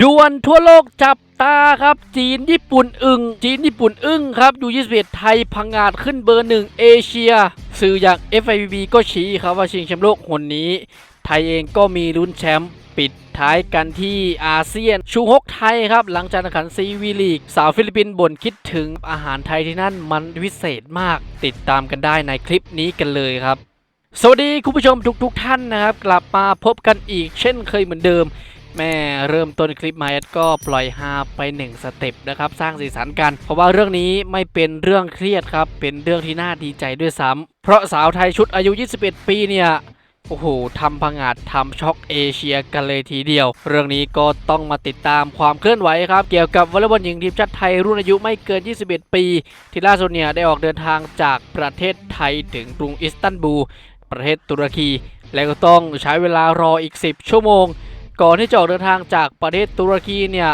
ดวลทั่วโลกจับตาครับ จีนญี่ปุ่นอึงจีนญี่ปุ่นอึ้งครับยู21ไทยพังงาดขึ้นเบอร์หนึ่งเอเชีย สื่ออย่าง FIVB ก็ชี้ครับว่าชิงแชมป์โลกหนนี้ ไทยเองก็มีลุ้นแชมป์ปิดท้ายกันที่อาเซียน ชูฮกไทยครับ หลังจากแข่งขันซีวีลีก สาวฟิลิปปินส์บ่นคิดถึงอาหารไทยที่นั่นมันวิเศษมาก ติดตามกันได้ในคลิปนี้กันเลยครับ สวัสดีคุณผู้ชมทุกๆทท่านนะครับ กลับมาพบกันอีกเช่นเคยเหมือนเดิม แม่เริ่มต้นคลิปมาแอดก็ปล่อยฮาไป 1 สเต็ปนะครับ สร้างสีสันกัน เพราะว่าเรื่องนี้ไม่เป็นเรื่องเครียดครับ เป็นเรื่องที่น่าดีใจด้วยซ้ำเพราะสาวไทยชุดอายุ 21 ปีเนี่ยโอ้โหทำพังอาจทำช็อกเอเชียกันเลยทีเดียว เรื่องนี้ก็ต้องมาติดตามความเคลื่อนไหวครับ เกี่ยวกับวอลเลย์บอลหญิงทีมชาติไทยรุ่นอายุไม่เกิน 21 ปี ที่ล่าสุดเนี่ยได้ออกเดินทางจากประเทศไทยถึงกรุงอิสตันบูลประเทศตุรกี และก็ต้องใช้เวลารออีก 10 ชั่วโมง ก่อนที่จะออกเดินทางจากประเทศตุรกีเนี่ย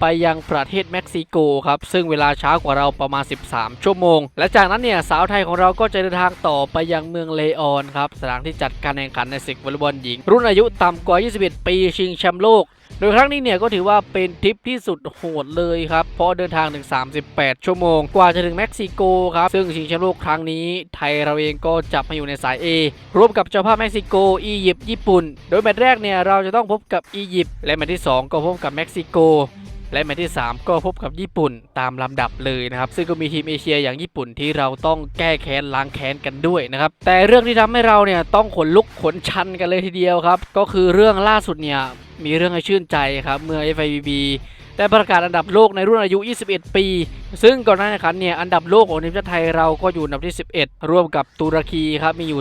ไปยังประเทศเม็กซิโกครับซึ่งเวลาช้ากว่าเราประมาณ 13 ชั่วโมง และจากนั้นเนี่ยสาวไทยของเราก็จะเดินทางต่อไปยังเมืองเลออนครับสถานที่จัดการแข่งขันในศึกวอลเลย์บอลหญิง รุ่นอายุต่ำกว่า 21 ปีชิงแชมป์โลก โดยครั้งนี้เนี่ยก็ถือว่าเป็นทริปที่สุดโหดเลยครับ เพราะเดินทางถึง 38 ชั่วโมง กว่าจะถึงเม็กซิโกครับ ซึ่งชิงแชมป์โลกครั้งนี้ ไทยเราเองก็จับมาอยู่ในสาย A ร่วมกับเจ้าภาพเม็กซิโก อียิปต์ ญี่ปุ่น โดยแมตช์แรกเนี่ยเราจะต้องพบกับอียิปต์ และแมตช์ที่ 2 ก็พบกับเม็กซิโก และแมตช์ที่ 3 ก็พบกับญี่ปุ่นตามลำดับเลยนะครับ ซึ่งก็มีทีมเอเชียอย่างญี่ปุ่นที่เราต้องแก้แค้นล้างแค้นกันด้วยนะครับ แต่เรื่องที่ทำให้เราเนี่ยต้องขนลุกขนชันกันเลยทีเดียวครับ ก็คือเรื่องล่าสุดเนี่ยมีเรื่องให้ชื่นใจครับเมื่อ FIVB ได้ประกาศอันดับโลกในรุ่นอายุ 21 ปี ซึ่งก่อนหน้านี้ครับเนี่ยอันดับโลกของทีมชาติไทยเราก็อยู่อันดับที่ 11 ร่วมกับตุรกีครับมีอยู่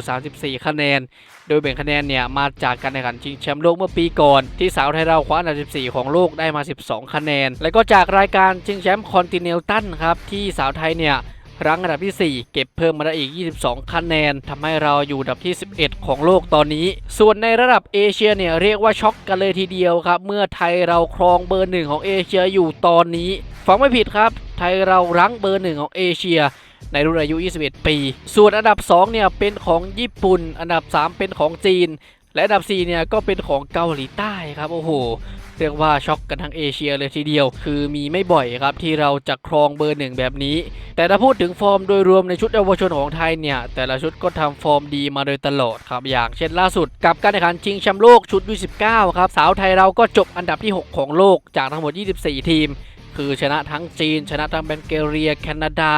34 คะแนน โดยแบ่งคะแนนเนี่ยมาจากการแข่งขันชิงแชมป์โลกเมื่อปีก่อน ที่สาวไทยเราคว้าอันดับ 14 ของโลกได้มา 12 คะแนน และก็จากรายการชิงแชมป์คอนติเนลตันครับที่สาวไทยเนี่ย รั้งอันดับที่ 4 เก็บเพิ่มมาได้อีก 22 คะแนนทำให้เราอยู่อันดับที่ 11 ของโลกตอนนี้ ส่วนในระดับเอเชียเนี่ยเรียกว่าช็อกกันเลยทีเดียวครับ เมื่อไทยเราครองเบอร์หนึ่งของเอเชียอยู่ตอนนี้ฟังไม่ผิดครับ ไทยเรารั้งเบอร์หนึ่งของเอเชียในรุ่นอายุ 21 ปี ส่วนอันดับ 2 เนี่ย เป็นของญี่ปุ่น อันดับ 3 เป็นของจีน และอันดับ 4 เนี่ย ก็เป็นของเกาหลีใต้ครับ โอ้โห เรียกว่าช็อกกันทั้งเอเชียเลยทีเดียว คือมีไม่บ่อยครับที่เราจะครองเบอร์หนึ่งแบบนี้ แต่ถ้าพูดถึงฟอร์มโดยรวมในชุดเยาวชนของไทยเนี่ย แต่ละชุดก็ทำฟอร์มดีมาโดยตลอดครับอย่างเช่นล่าสุด กับการแข่งขันชิงแชมป์โลกชุด U19 ครับสาวไทยเราก็จบอันดับที่ 6 ของโลกจากทั้งหมด 24 ทีม คือชนะทั้งจีน ชนะทั้งแบนเกเรีย แคนาดา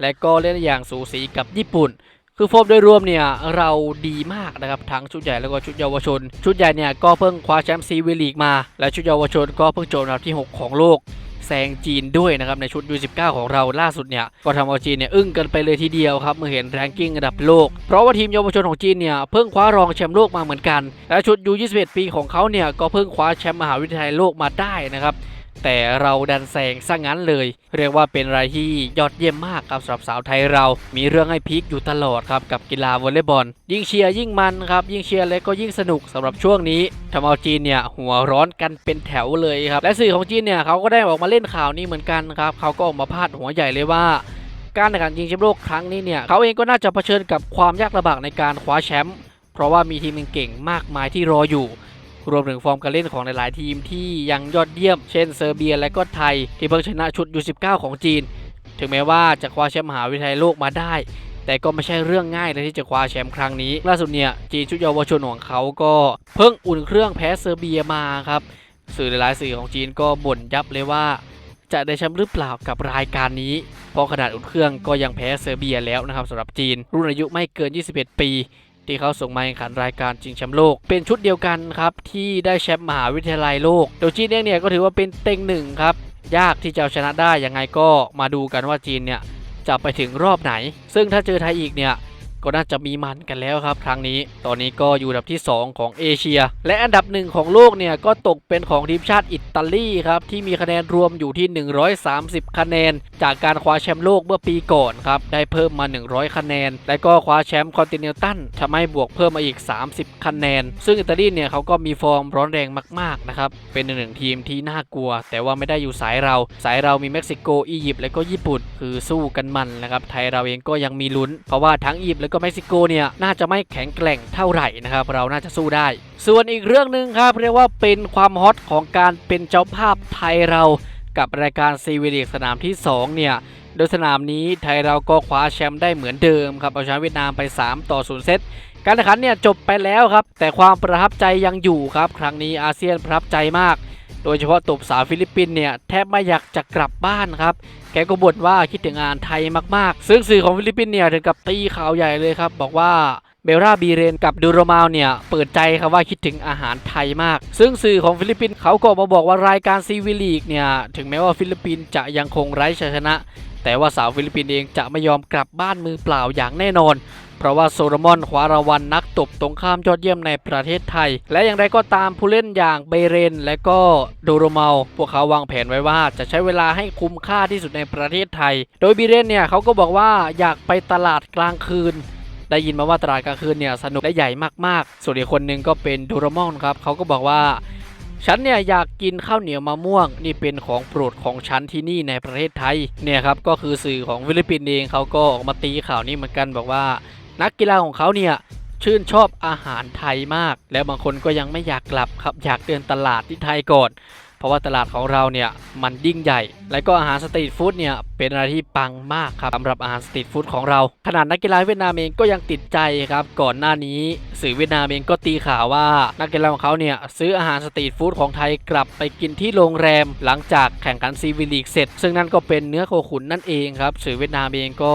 และก็เล่นอย่างสูสีกับญี่ปุ่น คือโฟมโดยรวมเนี่ยเราดีมากนะครับทั้งชุดใหญ่แล้วก็ชุดเยาวชน ชุดใหญ่เนี่ยก็เพิ่งคว้าแชมป์ซีวีลีกมา และชุดเยาวชนก็เพิ่งจบอันดับที่ 6 ของโลกแซงจีนด้วยนะครับในชุด U19 ของเราล่าสุดเนี่ยก็ทำเอาจีนเนี่ยอึ้งกันไปเลยทีเดียวครับเมื่อเห็นแรงกิ้งอันดับโลก เพราะว่าทีมเยาวชนของจีนเนี่ยเพิ่งคว้ารองแชมป์โลกมาเหมือนกัน และชุด U21 ปีของเขาเนี่ยก็เพิ่งคว้าแชมป์มหาวิทยาลัยโลกมาได้นะครับ แต่เราดันแซงซะงั้นเลย เรียกว่าเป็นอะไรที่ยอดเยี่ยมมากครับสำหรับสาวไทยเรา มีเรื่องให้พีคอยู่ตลอดครับกับกีฬาวอลเลย์บอล ยิ่งเชียร์ยิ่งมันครับ ยิ่งเชียร์แล้วก็ยิ่งสนุกสำหรับช่วงนี้ทำเอาจีนเนี่ยหัวร้อนกันเป็นแถวเลยครับ และสื่อของจีนเนี่ยเขาก็ได้ออกมาเล่นข่าวนี้เหมือนกันครับเขาก็ออกมาพาดหัวใหญ่เลยว่าการแข่งขันชิงแชมป์โลกครั้งนี้เนี่ยเขาเองก็น่าจะเผชิญกับความยากลำบากในการคว้าแชมป์เพราะว่ามีทีมเก่งๆมากมายที่รออยู่ รวมถึงฟอร์มการเล่นของหลายๆทีมที่ยังยอดเยี่ยม เช่นเซอร์เบียและก็ไทย ที่เพิ่งชนะชุด U19 ของจีน ถึงแม้ว่าจะคว้าแชมป์มหาวิทยาลัยโลกมาได้ แต่ก็ไม่ใช่เรื่องง่ายเลยที่จะคว้าแชมป์ครั้งนี้ ล่าสุดเนี่ยจีนชุดเยาวชนของเขาก็เพิ่งอุ่นเครื่องแพ้เซอร์เบียมาครับสื่อหลายๆสื่อของจีนก็บ่นยับเลยว่าจะได้แชมป์หรือเปล่ากับรายการนี้ เพราะขนาดอุ่นเครื่องก็ยังแพ้เซอร์เบียแล้วนะครับสำหรับจีน รุ่นอายุไม่เกิน 21 ปี ที่เขาส่งมาแข่งขันรายการชิงแชมป์โลก เป็นชุดเดียวกันครับที่ได้แชมป์มหาวิทยาลัยโลก โดยจีนเองเนี่ยก็ถือว่าเป็นเต็งหนึ่งครับยากที่จะเอาชนะได้ยังไงก็มาดูกันว่าจีนเนี่ยจะไปถึงรอบไหน ซึ่งถ้าเจอไทยอีกเนี่ย ก็น่าจะมีมันกันแล้วครับครั้งนี้ ตอนนี้ก็อยู่อันดับที่ 2 ของเอเชีย และอันดับหนึ่งของโลกเนี่ยก็ตกเป็นของทีมชาติอิตาลีครับที่มีคะแนนรวมอยู่ที่ 130 คะแนน จากการคว้าแชมป์โลกเมื่อปีก่อนครับได้เพิ่มมา 100 คะแนน และก็คว้าแชมป์คอนติเนนตัลทำให้บวกเพิ่มมาอีก 30 คะแนน ซึ่งอิตาลีเนี่ยเขาก็มีฟอร์มร้อนแรงมากๆนะครับเป็นหนึ่งทีมที่น่ากลัว แต่ว่าไม่ได้อยู่สายเรา สายเรามีเม็กซิโกอียิปต์และก็ญี่ปุ่น คือสู้กันมันนะครับไทยเราเองก็ยังมีลุ้นเพราะว่าทั้งอียิปต์และกับเม็กซิโกเนี่ยน่าจะไม่แข็งแกร่งเท่าไหร่นะครับเราน่าจะสู้ได้ ส่วนอีกเรื่องหนึ่งครับเรียกว่าเป็นความฮอตของการเป็นเจ้าภาพไทยเรากับรายการซีวีลีกสนามที่ 2 เนี่ย โดยสนามนี้ไทยเราก็คว้าแชมป์ได้เหมือนเดิมครับเอาชนะเวียดนามไป 3 ต่อ 0 เซต การแข่งขันเนี่ยจบไปแล้วครับ แต่ความประทับใจยังอยู่ครับ ครั้งนี้อาเซียนประทับใจมาก โดยเฉพาะตบสาวฟิลิปปินเนี่ยแทบไม่อยากจะกลับบ้านครับ แกก็บ่นว่าคิดถึงงานไทยมากๆ ซึ่งสื่อของฟิลิปปินส์เนี่ยถึงกับตีข่าวใหญ่เลยครับ บอกว่าเบลราบีเรนกับดูโรมาลเนี่ย เปิดใจครับว่าคิดถึงอาหารไทยมาก ซึ่งสื่อของฟิลิปปินส์เขาก็มาบอกว่ารายการซีวิลีกเนี่ย ถึงแม้ว่าฟิลิปปินส์จะยังคงไร้ชัยชนะ แต่ว่าสาวฟิลิปปินส์เองจะไม่ยอมกลับบ้านมือเปล่าอย่างแน่นอน เพราะว่าโซโลมอนคว้ารางวัลนักตบตรงข้ามยอดเยี่ยมในประเทศไทย และอย่างไรก็ตามผู้เล่นอย่างเบเรน และก็โดโรเมาพวกเขาวางแผนไว้ว่าจะใช้เวลาให้คุ้มค่าที่สุดในประเทศไทย โดยเบเรนเนี่ยเขาก็บอกว่าอยากไปตลาดกลางคืนได้ยินมาว่าตลาดกลางคืนเนี่ยสนุกและใหญ่มากๆ ส่วนอีกคนหนึ่งก็เป็นโดโรมอนครับเขาก็บอกว่า ฉันเนี่ยอยากกินข้าวเหนียวมะม่วง นี่เป็นของโปรดของฉันที่นี่ในประเทศไทยเนี่ยครับก็คือสื่อของฟิลิปปินส์เองเขาก็ออกมาตีข่าวนี้เหมือนกันบอกว่า นักกีฬาของเขาเนี่ยชื่นชอบอาหารไทยมาก และบางคนก็ยังไม่อยากกลับครับอยากเดินตลาดที่ไทยก่อน ราะว่าตลาดของเราเนี่ยมันยิ่งใหญ่ และก็อาหารสตรีทฟู้ดเนี่ยเป็นอะไรที่ปังมากครับสำหรับอาหารสตรีทฟู้ดของเรา ขนาดนักกีฬาเวียดนามเองก็ยังติดใจครับก่อนหน้านี้สื่อเวียดนามเองก็ตีข่าวว่านักกีฬาของเขาเนี่ยซื้ออาหารสตรีทฟู้ดของไทยกลับไปกินที่โรงแรม หลังจากแข่งขันซีวิลีกเสร็จ ซึ่งนั่นก็เป็นเนื้อโคขุนนั่นเองครับสื่อเวียดนามเองก็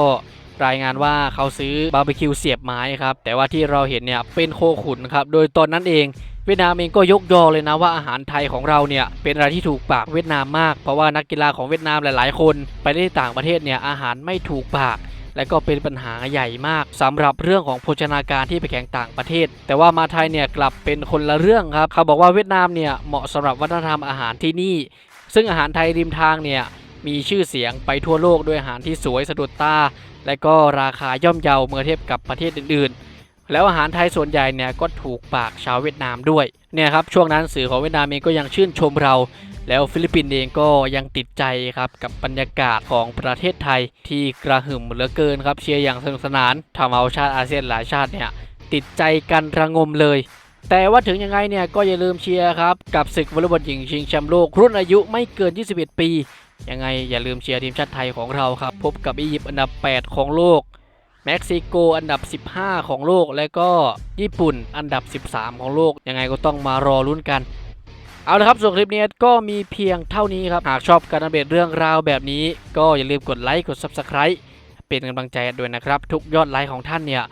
รายงานว่าเขาซื้อบาร์บีคิวเสียบไม้ครับแต่ว่าที่เราเห็นเนี่ยเป็นโคขุนครับโดยตอนนั้นเอง เวียดนามเองก็ยกยอเลยนะว่าอาหารไทยของเราเนี่ยเป็นอะไรที่ถูกปากเวียดนามมาก เพราะว่านักกีฬาของเวียดนามหลาย ๆ คน ไปได้ต่างประเทศเนี่ยอาหารไม่ถูกปาก และก็เป็นปัญหาใหญ่มากสำหรับเรื่องของโภชนาการที่ไปแข่งต่างประเทศ แต่ว่ามาไทยเนี่ยกลับเป็นคนละเรื่องครับเขาบอกว่าเวียดนามเนี่ยเหมาะสำหรับวัฒนธรรมอาหารที่นี่ ซึ่งอาหารไทยริมทางเนี่ยมีชื่อเสียงไปทั่วโลกด้วยอาหารที่สวยสะดุดตา และก็ราคาย่อมเยาเมื่อเทียบกับประเทศอื่นๆ แล้วอาหารไทยส่วนใหญ่เนี่ยก็ถูกปากชาวเวียดนามด้วยเนี่ยครับช่วงนั้นสื่อของเวียดนามเองก็ยังชื่นชมเรา แล้วฟิลิปปินส์เองก็ยังติดใจครับกับบรรยากาศของประเทศไทยที่กระหึ่มเหลือเกินครับเชียร์อย่างสนุกสนานทำเอาชาติอาเซียนหลายชาติเนี่ยติดใจกันระงมเลย แต่ว่าถึงยังไงเนี่ยก็อย่าลืมเชียร์ครับกับศึกวอลเลย์บอลหญิงชิงแชมป์โลกรุ่นอายุไม่เกิน 21 ปี ยังไงอย่าลืมเชียร์ทีมชาติไทยของเราครับพบกับอียิปต์อันดับ 8 ของโลก ม็กซิโกอันดับ 15 ของโลก และก็ญี่ปุ่นอันดับ 13 ของโลก ยังไงก็ต้องมารอลุ้นกัน เอาละครับส่วนคลิปนี้ก็มีเพียงเท่านี้ครับ หากชอบการอัปเดตเรื่องราวแบบนี้ ก็อย่าลืมกดไลค์กด Subscribe เป็นกำลังใจด้วยนะครับ ทุกยอดไลค์ของท่านเนี่ย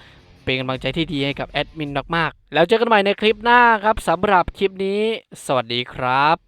เป็นกำลังใจที่ดีให้กับแอดมินมากๆ แล้วเจอกันใหม่ในคลิปหน้าครับสำหรับคลิปนี้ สวัสดีครับ